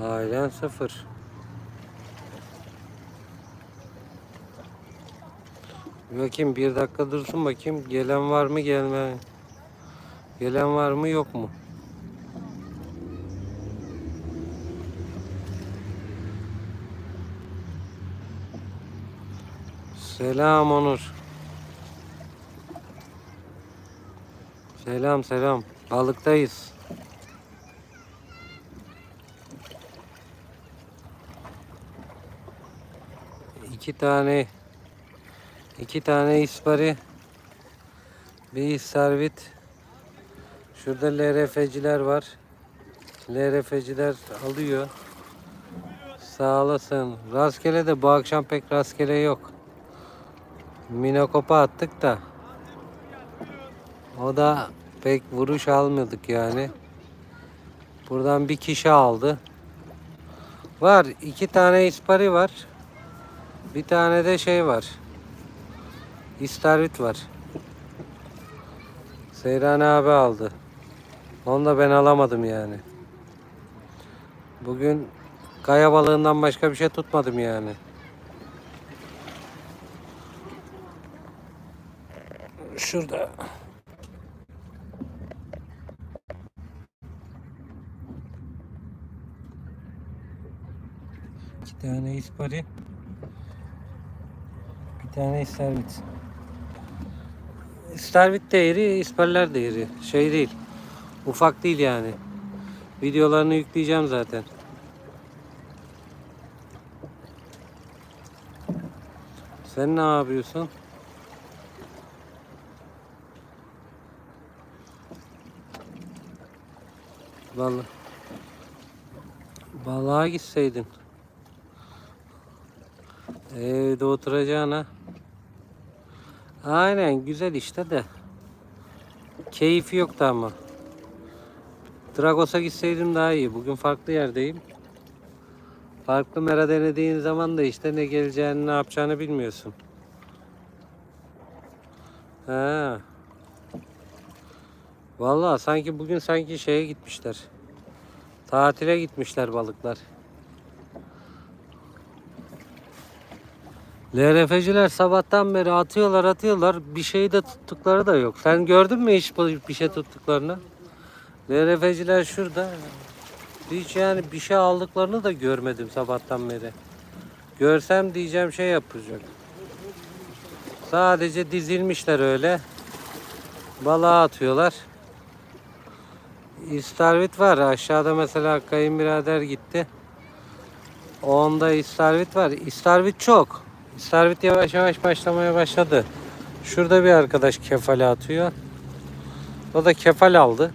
Halen sıfır. Bakayım bir dakika dursun bakayım. Gelen var mı gelme. Gelen var mı yok mu? Selam Onur. Selam selam. Balıktayız. İki tane iki tane ispari bir istavrit şurada LRF'ciler var. LRF'ciler alıyor. Sağ olasın. Rastgele de bu akşam pek rastgele yok. Minokopa attık da. O da pek vuruş almadık yani. Buradan bir kişi aldı. Var iki tane ispari var bir tane de şey var. İstavrit var. Seyran abi aldı. Onu da ben alamadım yani. Bugün kaya balığından başka bir şey tutmadım yani. Şurada. İki tane ispari. Bir tane istavrit. İstavrit de iri, isparlar da iri. Şey değil. Ufak değil yani. Videolarını yükleyeceğim zaten. Sen ne yapıyorsun? Vallahi. Balığa gitseydin. Evde oturacağına. Aynen güzel işte de. Keyfi yoktu ama. Dragos'a gitseydim daha iyi. Bugün farklı yerdeyim. Farklı mera denediğin zaman da işte ne geleceğini ne yapacağını bilmiyorsun. Ha. Vallahi sanki bugün sanki şeye gitmişler. Tatile gitmişler balıklar. LRF'ciler sabahtan beri atıyorlar atıyorlar. Bir şey de tuttukları da yok. Sen gördün mü hiç bir şey tuttuklarını? LRF'ciler şurada. Hiç yani bir şey aldıklarını da görmedim sabahtan beri. Görsem diyeceğim şey yapacak. Sadece dizilmişler öyle. Balığa atıyorlar. İstavrit var. Aşağıda mesela kayınbirader gitti. Onda istavrit var. İstavrit çok. İstavrit yavaş yavaş başlamaya başladı. Şurada bir arkadaş kefale atıyor. O da kefal aldı.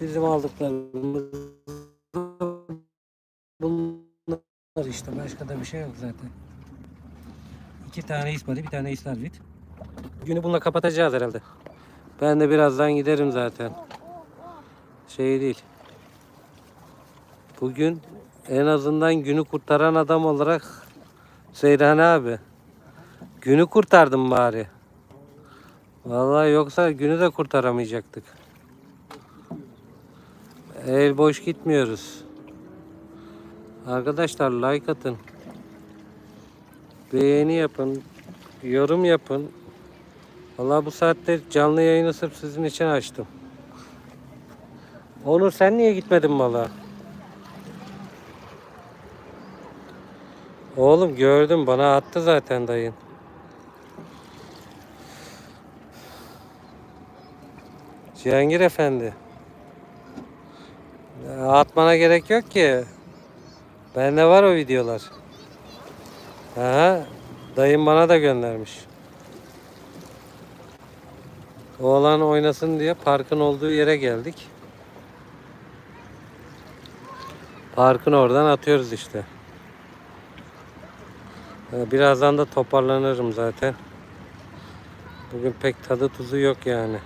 Bizim aldıklarımız bunlar işte. Başka da bir şey yok zaten. İki tane ispari, bir tane istavrit. Günü bununla kapatacağız herhalde. Ben de birazdan giderim zaten. Şey değil. Bugün en azından günü kurtaran adam olarak Seyran abi. Günü kurtardım bari. Vallahi yoksa günü de kurtaramayacaktık. El boş gitmiyoruz. Arkadaşlar like atın. Beğeni yapın. Yorum yapın. Vallahi bu saatte canlı yayını sırf sizin için açtım. Onur sen niye gitmedin valla? Oğlum gördüm bana attı zaten dayın. Cihangir Efendi. Atmana gerek yok ki. Bende var o videolar. Aha, dayım bana da göndermiş. Oğlan oynasın diye parkın olduğu yere geldik. Parkın oradan atıyoruz işte. Ee, Birazdan da toparlanırım zaten. Bugün pek tadı tuzu yok yani.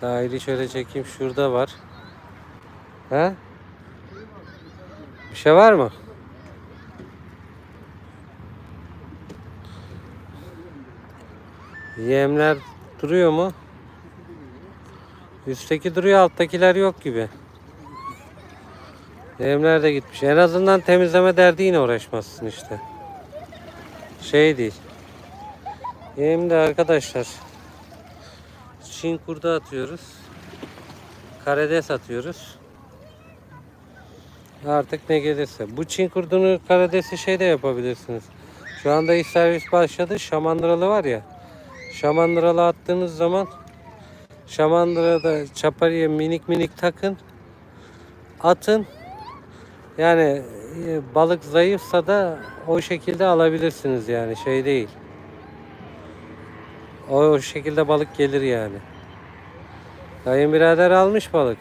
Sahili şöyle çekeyim. Şurada var. Ha? Bir şey var mı? Yemler duruyor mu? Üstteki duruyor alttakiler yok gibi. Yemler de gitmiş. En azından temizleme derdi yine uğraşmazsın işte. Şey değil. Yem de arkadaşlar. Çin kurdu atıyoruz. Karades atıyoruz. Artık ne gelirse. Bu Çin kurdunu karadesi şey de yapabilirsiniz. Şu anda iş servis başladı. Şamandıralı var ya. Şamandıralı attığınız zaman Şamandıra'da çaparıya minik minik takın. Atın. Yani e, balık zayıfsa da o şekilde alabilirsiniz yani şey değil. O, o şekilde balık gelir yani. Kayınbirader almış balık.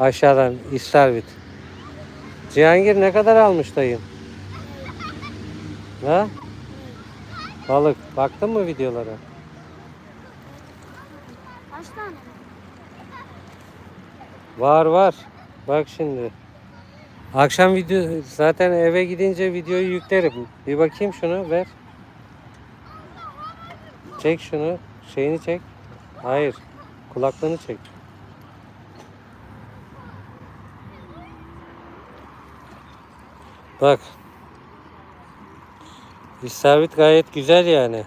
Aşağıdan istavrit. Cihangir ne kadar almış dayın? Ha? Balık. Baktın mı videolara? Kaç tane? Var var. Bak şimdi. Akşam video zaten eve gidince videoyu yüklerim. Bir bakayım şunu ver. Çek şunu. Şeyini çek. Hayır. Kulaklığını çek. Bak. İstavrit gayet güzel yani.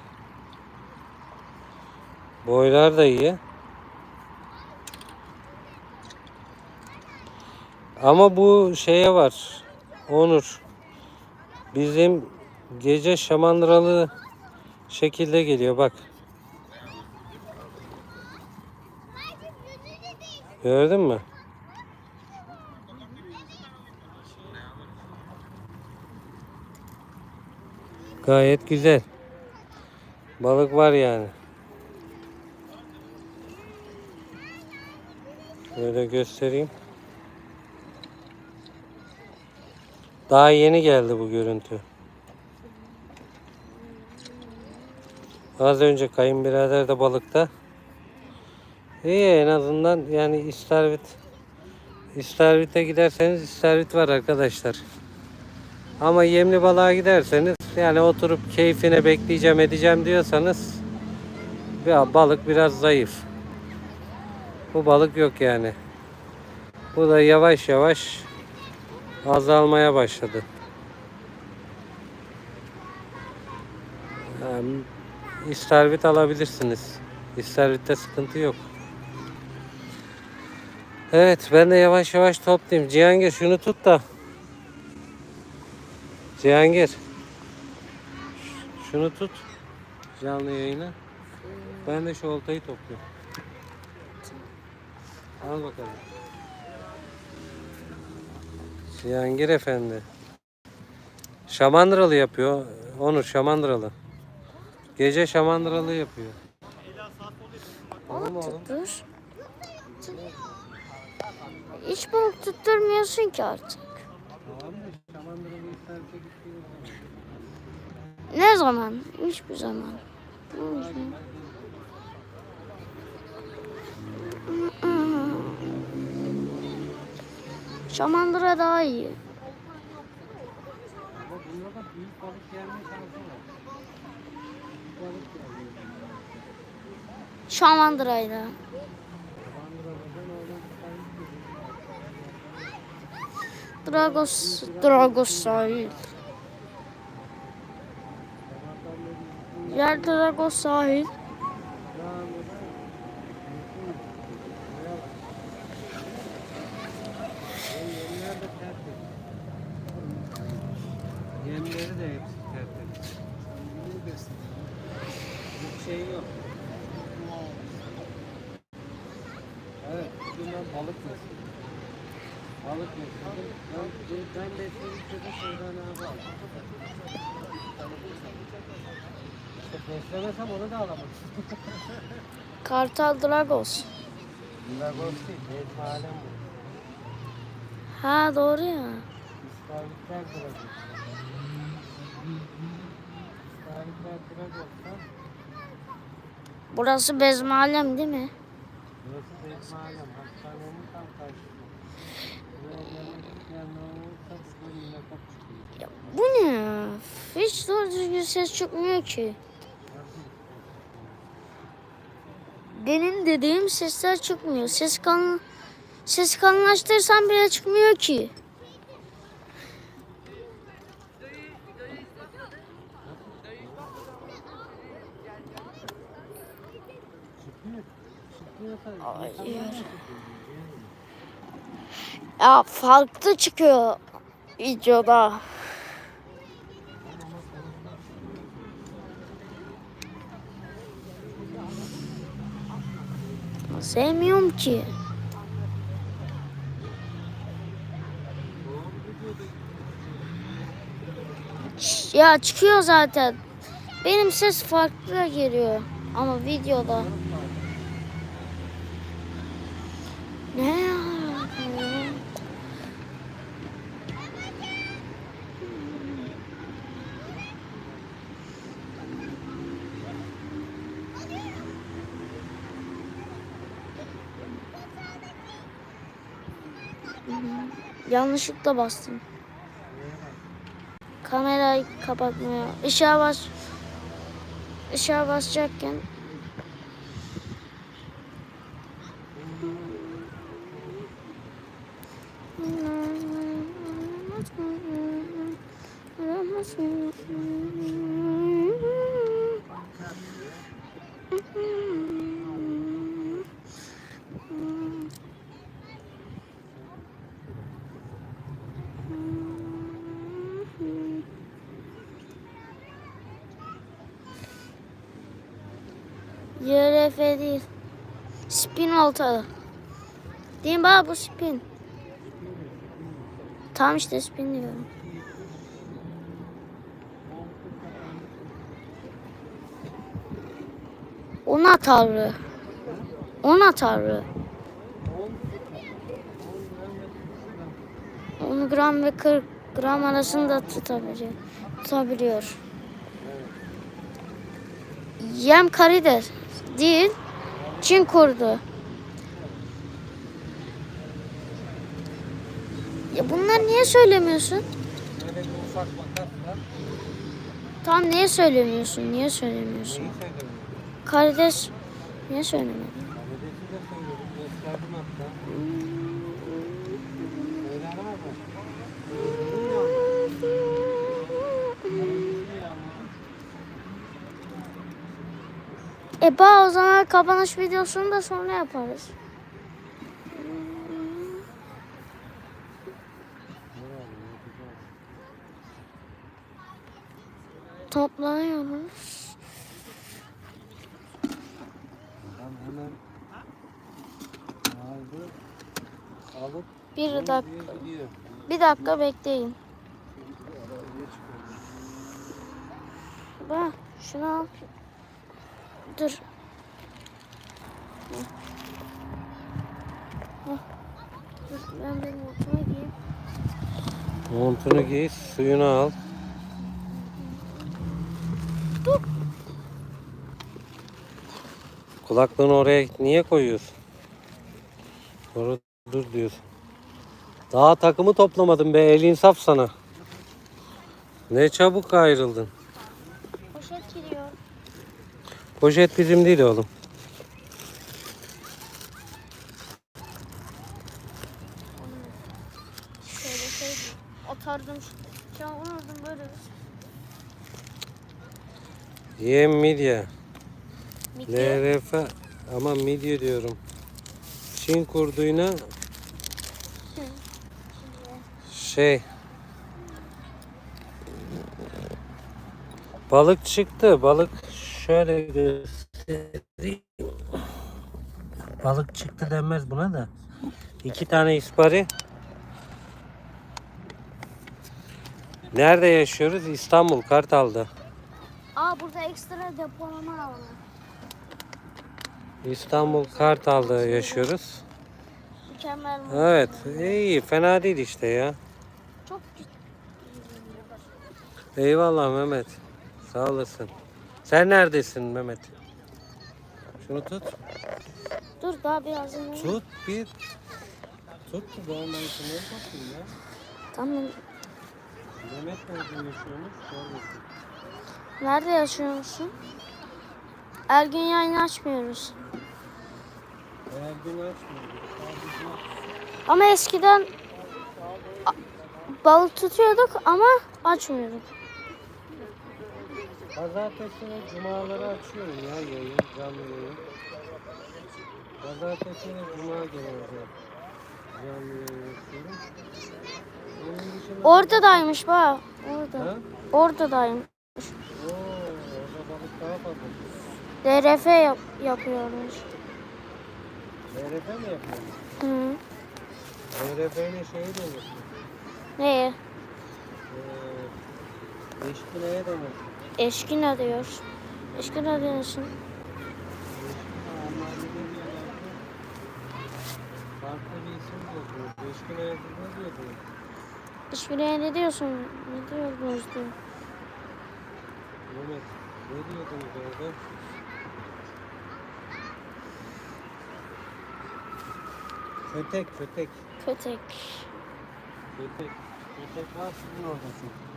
Boylar da iyi. Ama bu şeye var. Onur. Bizim gece şamandıralı şekilde geliyor bak. Gördün mü? Gayet güzel. Balık var yani. Böyle göstereyim. Daha yeni geldi bu görüntü. Az önce kayınbirader de balıkta. İyi en azından yani istavrit istavrit'e giderseniz istavrit var arkadaşlar. Ama yemli balığa giderseniz yani oturup keyfine bekleyeceğim edeceğim diyorsanız ya balık biraz zayıf. Bu balık yok yani. Bu da yavaş yavaş azalmaya başladı. Yani istavrit alabilirsiniz. İstavritte sıkıntı yok. Evet ben de yavaş yavaş toplayayım. Cihangir şunu tut da. Cihangir. Şunu tut. Canlı yayını. Ben de şu oltayı topluyorum. Al bakalım. Cihangir Efendi. Şamandıralı yapıyor. Onur Şamandıralı. Gece Şamandıralı yapıyor. Oğlum. Tuttur. Hiç balık tutturmuyorsun ki artık. İsterse gittiğiniz zaman. Ne zaman? Hiçbir zaman. Şamandıra daha iyi. Şamandırayla. Dragos, Dragos sahil. Yer Dragos sahil. Yemler de tertemiz. Yemleri de hepsi tertemiz. Bir şey yok. Evet, bugün ben balık besledim. Balık besledim. Ben, ben besledikçe de şuradan abi aldım. İşte alamam. Kartal Dragos. Lagos değil, Bezmi Alem bu. Ha doğru ya. İstavritler Dragos. İstavritler Dragos'tan Burası Bezmalem değil mi? Burası Bezmi Alem. Hastanenin tam karşısında. Ya bu ne? Hiç doğru düzgün ses çıkmıyor ki. Benim dediğim sesler çıkmıyor. Ses kalın ses kalınlaştırsam bile çıkmıyor ki. Hayır. Ya farklı çıkıyor videoda. Sevmiyorum ki. Ya çıkıyor zaten. Benim ses farklı geliyor ama videoda. Ne ya? Yanlışlıkla bastım. Kamerayı kapatmaya, ışığa bas, ışığa basacakken YRF değil. Spin oltalı. Değil mi baba bu spin? Tam işte spin diyorum. Ona tarlı. Ona tarlı. 10 gram ve 40 gram arasında tutabiliyor. Tutabiliyor. Yem karides değil. Çin kurdu. Ya bunlar niye söylemiyorsun? Tam niye söylemiyorsun? Niye söylemiyorsun? Karides niye söylemedin? Karidesi de söyledim. Gösterdim hatta. Söylenemez mi? E ba o zaman kapanış videosunu da sonra yaparız. Toplanıyoruz. Bir dakika. Bir dakika bekleyin. Bak şunu al. Dur. Dur ben benim montuma giyeyim. Montunu giy, suyunu al. Kulaklığını oraya niye koyuyorsun? Orada dur diyorsun. Daha takımı toplamadın be el insaf sana. Ne çabuk ayrıldın. Poşet giriyor. Poşet bizim değil oğlum. Şöyle atardım. Şu an unuttum böyle. Yem midye. Midye. LRF ama midye diyorum. Çin kurduyla şey balık çıktı. Balık şöyle göstereyim. Balık çıktı denmez buna da. İki tane ispari. Nerede yaşıyoruz? İstanbul, Kartal'da. Aa burada ekstra depolama alanı. İstanbul, Kartal'da yaşıyoruz. Mükemmel. Evet, iyi, fena değil işte ya. Çok. Eyvallah Mehmet. Sağ olasın. Sen neredesin Mehmet? Şunu tut. Dur daha biraz ileri. Tut bir. Tut da ben şunları bakayım ya. Tamam. Mehmet nerede yaşıyormuş? Neredesin? Nerede yaşıyorsun? Her gün yayın açmıyoruz. Her gün açmıyoruz. Ama eskiden balık tutuyorduk ama açmıyorduk. Pazartesi ve cumaları açıyorum ya yayın, canlı yayın. Pazartesi ve cuma genelde canlı yayın yapıyorum. Onun dışında... Oradaymış bak. Orada. Ha? Oradaymış. Oo, orada balık daha fazla. DRF yap yapıyormuş. DRF mi yapıyorsun? Hı. DRF'nin şeyi demişsin. Neye? Ee, eşkineye demişsin. Eşkina Farklı bir isim yazıyor. Eşkineye ne diyorsun? Ne diyorsunuz diyor. Mehmet, ne diyordunuz orada? Kötek, kötek. Kötek. Kötek. Kötek var sizin orada çünkü.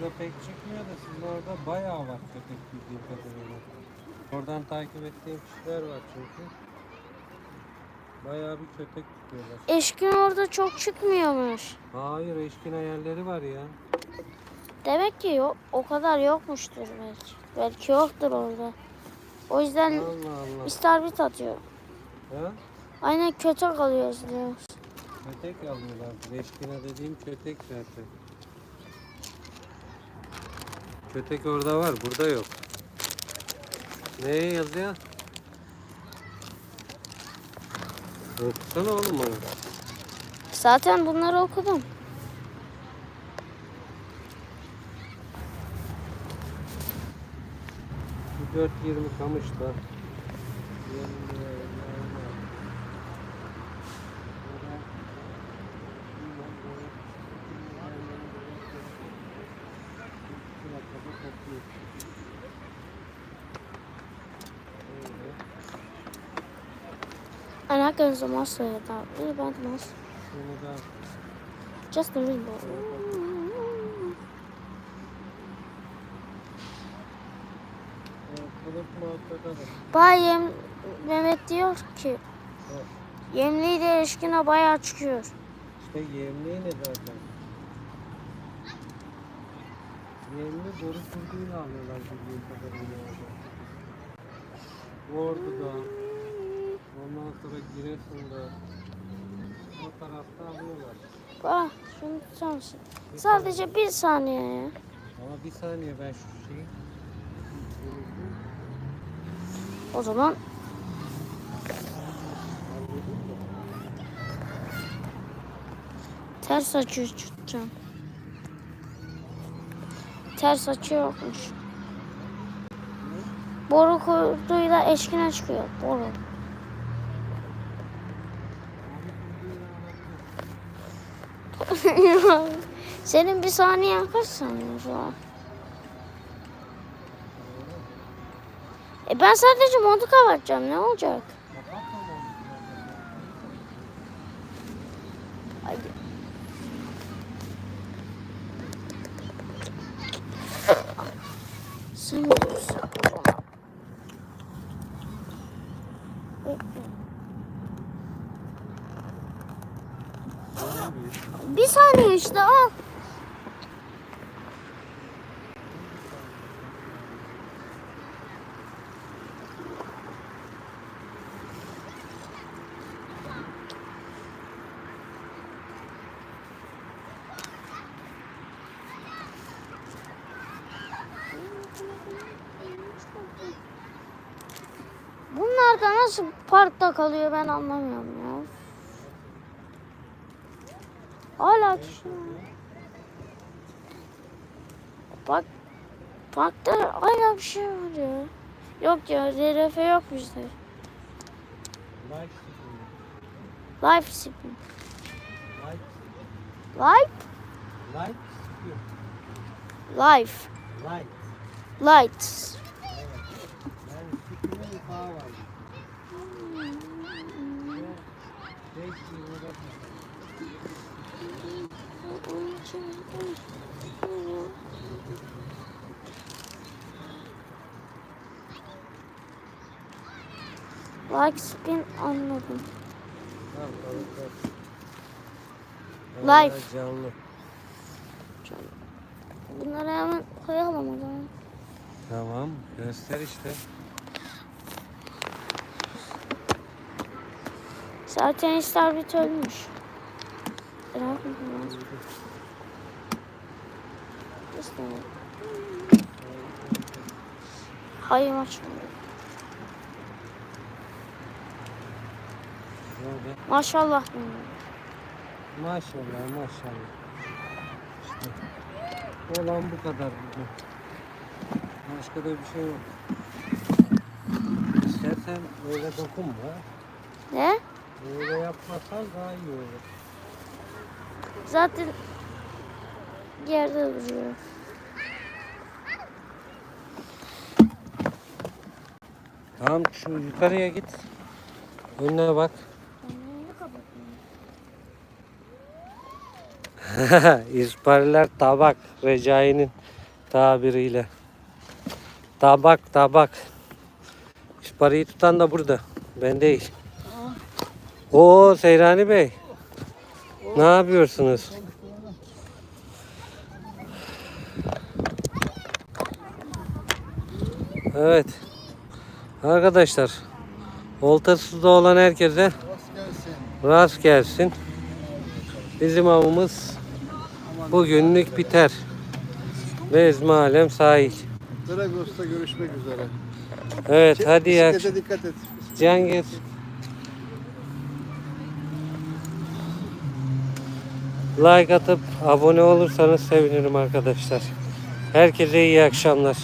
Burada pek çıkmıyor da sizin orada bayağı var kötek bildiğim kadarıyla. Oradan takip ettiğim kişiler var çünkü. Bayağı bir kötek tutuyorlar. Eşkin orada çok çıkmıyormuş. Hayır eşkin hayalleri var ya. Demek ki yok, o kadar yokmuştur belki. Belki yoktur orada. O yüzden Allah Allah. istavrit atıyor. Ha? Aynen kötek alıyoruz diyoruz. Kötek alıyorlar. Eşkina dediğim kötek zaten. Kötek orada var, burada yok. Neye yazıyor? Okusana oğlum onu. Zaten bunları okudum. Bir 4.20 Kamış'ta. I'm not going to master it out. Really bad da Just a rainbow. de. Bayem Mehmet diyor ki Evet. yemliği de eşkine bayağı çıkıyor. İşte yemliği ne zaten? Yemli boru kurduğuyla alıyorlar bildiğim kadarıyla orada. Ordu'da, sonra Giresun'da, o tarafta alıyorlar. Bak şunu tutar mısın? Sadece bir saniye ya. Ama bir saniye ben şu şeyi... O zaman ters açı tutacağım. Ters açı yokmuş. Boru kurduyla eşkine çıkıyor. Boru. Senin bir saniye kaç saniye şu? E ben sadece montu kapatacağım. Ne olacak? Hadi. Sen bilirsin. Bir saniye işte al. Bunlar da nasıl parkta kalıyor ben anlamıyorum ya. Hala düşüyor. Bak parkta hala bir şey var ya. Yok ya DRF yok bizde. Light sıkıyor. Life. Light, Life? light sıkıyor. Life. Light. Lights. Evet. Yani sıkıyor bir bağ var. Ve beş yılda Like spin anladım. Tamam. Hala Canlı. Bunları hemen koyalım o zaman. Tamam göster işte. Zaten istavrit ölmüş. Yapayım lazım? İstemiyorum. Hayır açmıyorum. Böyle. Maşallah. Maşallah maşallah. İşte olan bu kadar bugün. Başka da bir şey yok. İstersen öyle dokunma. Ne? Öyle yapmasan daha iyi olur. Zaten yerde duruyor. Tamam şu yukarıya git. Önüne bak. İspariler tabak Recai'nin tabiriyle. Tabak tabak. İspariyi tutan da burada. Ben değil. Oo Seyrani Bey. Ne yapıyorsunuz? Evet. Arkadaşlar. Oltasızda olan herkese rast gelsin. Bizim avımız bugünlük biter. Vezmi Alem sahil. Dragos'ta görüşmek üzere. Evet hadi ya. Bisiklete dikkat et. Cengiz. Like atıp abone olursanız sevinirim arkadaşlar. Herkese iyi akşamlar.